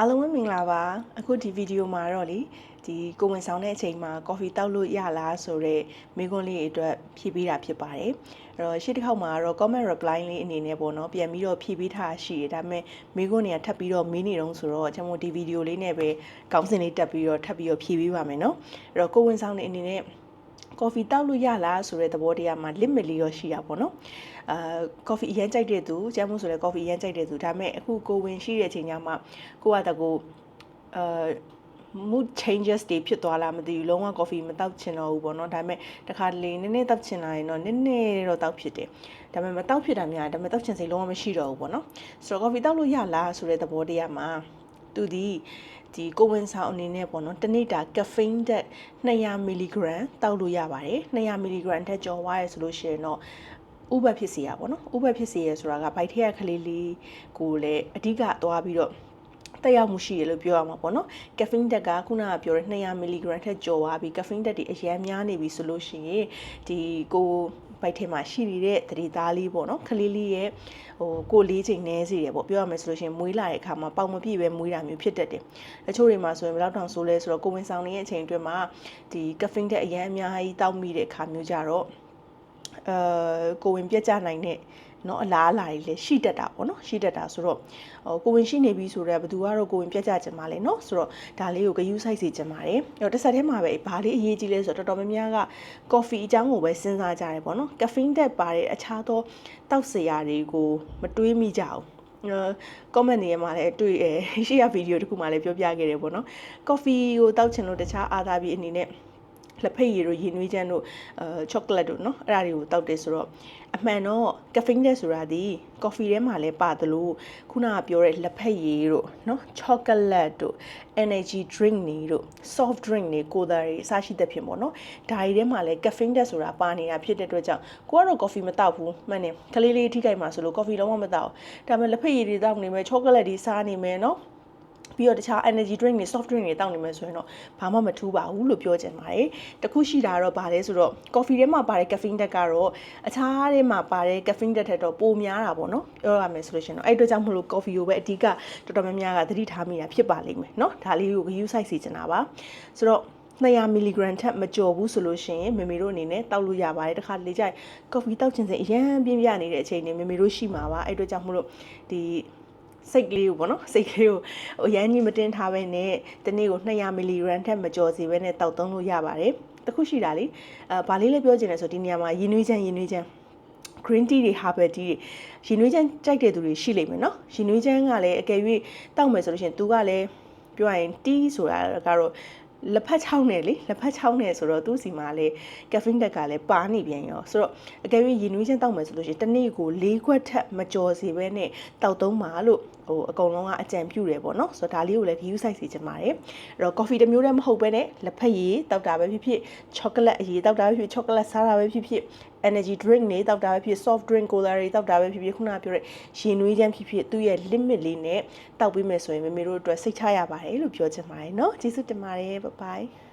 အားလုံးပဲမင်္ဂလာပါအခုဒီဗီဒီယိုမှာတော့လေဒီကိုဝင်ဆောင်တဲ့အချိန်မှာကော်ဖီတောက်လို့ရလားဆိုတော့မိကွန်းလေးအတွက်ဖြည့်ပေးတာဖြစ်ပါတယ်အဲ့တော့ရှေ့တစ်ခေါက်မှာတော့ comment reply လေးအနေနဲ့ပေါ့နော်ပြန်ပြီးတော့ဖြည့်ပေးထားရှိတယ်ဒါပေမဲ့မိကွန်းတွေကထပ်ပြီးတော့မေးနေတော့ဆိုတော့ကျွန်တော်ဒီဗီဒီယိုလေးနဲ့ပဲကောင်းစင်လေးတက်ပြီးတော့ထပ်ပြီးတော့ဖြည့်ပေးပါမယ်နော်အဲ့တော့ကိုဝင်ဆောင်တဲ့အနေနဲ့ ကော်ဖီတောက်လို့ရလားဆိုတဲ့သဘောတရားမှာ limit လေးရောရှိတာပေါ့နော်အာကော်ဖီအရင်ကြိုက်တဲ့သူကျမ်းမို့ဆိုလဲကော်ဖီအရင်ကြိုက်တဲ့သူဒါပေမဲ့အခုကိုဝင်ရှိတဲ့အချိန်ညမှာကိုကတကူအာ mood changes တွေဖြစ်သွားလားမသိဘူးလုံးဝ coffee မတောက်ချင်တော့ဘူးပေါ့နော်ဒါပေမဲ့တခါတလေနည်းနည်းတောက်ချင်လာရင်တော့နည်းနည်းတော့တောက်ဖြစ်တယ်ဒါပေမဲ့မတောက်ဖြစ်တာများဒါပေမဲ့တောက်ချင်စိတ်လုံးဝမရှိတော့ဘူးပေါ့နော်ဆိုတော့ coffee တောက်လို့ရလားဆိုတဲ့သဘောတရားမှာ သူဒီဒီကိုဝင်ဆောင်အနေနဲ့ပေါ့နော်တနေ့တာ caffeine တက်200 mg တောက်လို့ရပါတယ်200 mg ထက်ကျော်သွားရဆိုလို့ရှိရင်တော့ဥပဖြစ်စီရပါတော့ဥပဖြစ်စီရဆိုတာကဗိုက်ထက်ကကလေးလေးကိုလည်းအဓိကသွားပြီးတော့တက်ရောက်မှုရှိတယ်လို့ပြောရမှာပေါ့နော်ကက်ဖင်းတက်ကခုနကပြောတဲ့200 mg ထက်ကျော်သွားပြီကက်ဖင်းတက်တွေအများများနေပြီဆိုလို့ရှိရင်ဒီကို ဘိုက်ထဲမှာရှိနေတဲ့သတိသားလေးပေါ့နော်ခလေးလေးရဲ့ဟိုကိုလေးချိန်နေစီတယ်ပေါ့ပြောရမယ်ဆိုလို့ရှိရင်မွေးလာတဲ့အခါမှာပေါင်မပြည့်ပဲမွေးတာမျိုးဖြစ်တတ်တယ်တချို့တွေမှာဆိုရင်ဘယ်တော့တောင်ဆိုးလဲဆိုတော့ကိုဝင်ဆောင်နေတဲ့အချိန်အတွင်းမှာဒီကက်ဖင်းတက်အများအများကြီးတောက်မိတဲ့အခါမျိုးကြတော့အဲကိုဝင်ပြက်ကြနိုင်တဲ့ เนาะအလားအလာတွေလည်းရှိတတ်တာပေါ့နော်ရှိတတ်တာဆိုတော့ဟိုကိုဝင်ရှိနေပြီဆိုတော့ဘယ်သူကတော့ကိုဝင်ပြက်ကြကြမှာလဲเนาะဆိုတော့ဒါလေးကိုဂယူးဆိုင်စီကြမှာတယ်အဲ့တော့တစ်ဆက်တည်းမှာပဲဘာလေးအရေးကြီးလဲဆိုတော့တော်တော်များများကကော်ဖီအကြောင်းကိုပဲစဉ်းစားကြတယ်ပေါ့နော်ကဖင်းတက်ပါတဲ့အခြားသောတောက်စရာတွေကိုမတွေးမိကြအောင်အဲ comment တွေမှာလည်းတွေ့အဲရှေ့ရဗီဒီယိုတခုမှလည်းပြောပြခဲ့တယ်ပေါ့နော်ကော်ဖီကိုတောက်ချင်လို့တခြားအာသာပြီးအနေနဲ့ လက်ဖက်ရည်တို့ရည်နွေးချမ်းတို့အဲချောကလက်တို့နော်အဲ့ဒါတွေကိုတောက်တယ်ဆိုတော့အမှန်တော့ကဖိန်းတဲ့ဆိုတာဒီကော်ဖီထဲမှာလည်းပါသလိုခုနကပြောတဲ့လက်ဖက်ရည်တို့နော်ချောကလက်တို့ energy drink တွေတို့ soft drink တွေကိုယ်တိုင်အစားရှိတဲ့ဖြစ်ပေါ့နော်ဒါတွေထဲမှာလည်းကဖိန်းတဲ့ဆိုတာပါနေတာဖြစ်တဲ့အတွက်ကြောင့်ကိုကတော့ကော်ဖီမတောက်ဘူးမှန်တယ်ကလေးလေးထိခိုက်မှာဆိုလို့ကော်ဖီလုံးဝမတောက်ဒါပေမဲ့လက်ဖက်ရည်တွေတောက်နေမယ်ချောကလက်တွေစားနေမယ်နော် ပြီးတော့တခြား energy drink တွေ soft drink တွေတောက်နေမယ်ဆိုရင်တော့ဘာမှမထူးပါဘူးလို့ပြောချင်ပါတယ်တခုရှိတာတော့ဗာလဲဆိုတော့ coffee ထဲမှာပါတဲ့ caffeine ဓာတ်ကတော့အခြားထဲမှာပါတဲ့ caffeine ဓာတ်ထက်တော့ပိုများတာပေါ့နော်ပြောရမယ်ဆိုလို့ရှင်တော့အဲ့အတွက်ကြောင့်မလို့ coffee ကိုပဲအဓိကတော်တော်များများကသတိထားမိတာဖြစ်ပါလိမ့်မယ်နော်ဒါလေးကို view size စီချင်တာပါဆိုတော့200 mg ထက်မကျော်ဘူးဆိုလို့ရှိရင်မေမေတို့အနေနဲ့တောက်လို့ရပါတယ်တခါတလေကြိုက် coffee တောက်ခြင်းစဉ်အရန်ပြင်းပြနေတဲ့အချိန်တွေမေမေတို့ရှိမှာပါအဲ့အတွက်ကြောင့်မလို့ဒီ စိတ်ကလေးကိုပေါ့နော်စိတ်ကလေးကိုဟိုရမ်းကြီးမတင်ထားပဲနဲ့တနေ့ကို200 mg ထက်မကျော်စီပဲနဲ့တောက်သုံးလို့ရပါတယ်တခုရှိတာလေအဲဗာလေးလည်းပြောချင်တယ်ဆိုဒီနေရာမှာရင်းနှွေးချမ်းရင်းနှွေးချမ်း green tea တွေ herbal tea တွေရင်နွေးချမ်းကြိုက်တဲ့သူတွေရှိလိမ့်မယ်နော်ရင်နွေးချမ်းကလည်းအကယ်၍တောက်မယ်ဆိုလို့ရှိရင်သူကလည်းပြောရရင် tea ဆိုတာကတော့လက်ဖက်ချောင်းနဲ့လေလက်ဖက်ချောင်းနဲ့ဆိုတော့သူ့စီမှာလေကက်ဖင်းတက်ကလည်းပါနေပြန်ရောဆိုတော့အကယ်၍ရင်နွေးချင်းတောက်မယ်ဆိုလို့ရှိရင်တစ်နေ့ကို၄ခွက်ထက်မကျော်စီပဲနဲ့တောက်သုံးပါလို့ ဟိုအကုန်လုံးကအကြံပြုတယ်ပေါ့နော်ဆိုတော့ဒါလေးကိုလည်း view site စီချင်ပါတယ်အဲ့တော့ coffee တစ်မျိုးတည်းမဟုတ်ပဲနဲ့လက်ဖက်ရည်တောက်တာပဲဖြစ်ဖြစ် chocolate အရည်တောက်တာပဲဖြစ် chocolate စားတာပဲဖြစ်ဖြစ် energy drink တွေတောက်တာပဲဖြစ် soft drink cola တွေတောက်တာပဲဖြစ်ဖြစ်ခုနကပြောတဲ့ရင်နွေးချမ်းဖြစ်ဖြစ်သူ့ရဲ့ limit လေးနဲ့တောက်ပေးမယ်ဆိုရင်မေမေတို့အတွက်စိတ်ချရပါတယ်လို့ပြောချင်ပါတယ်เนาะကျေးဇူးတင်ပါတယ် bye bye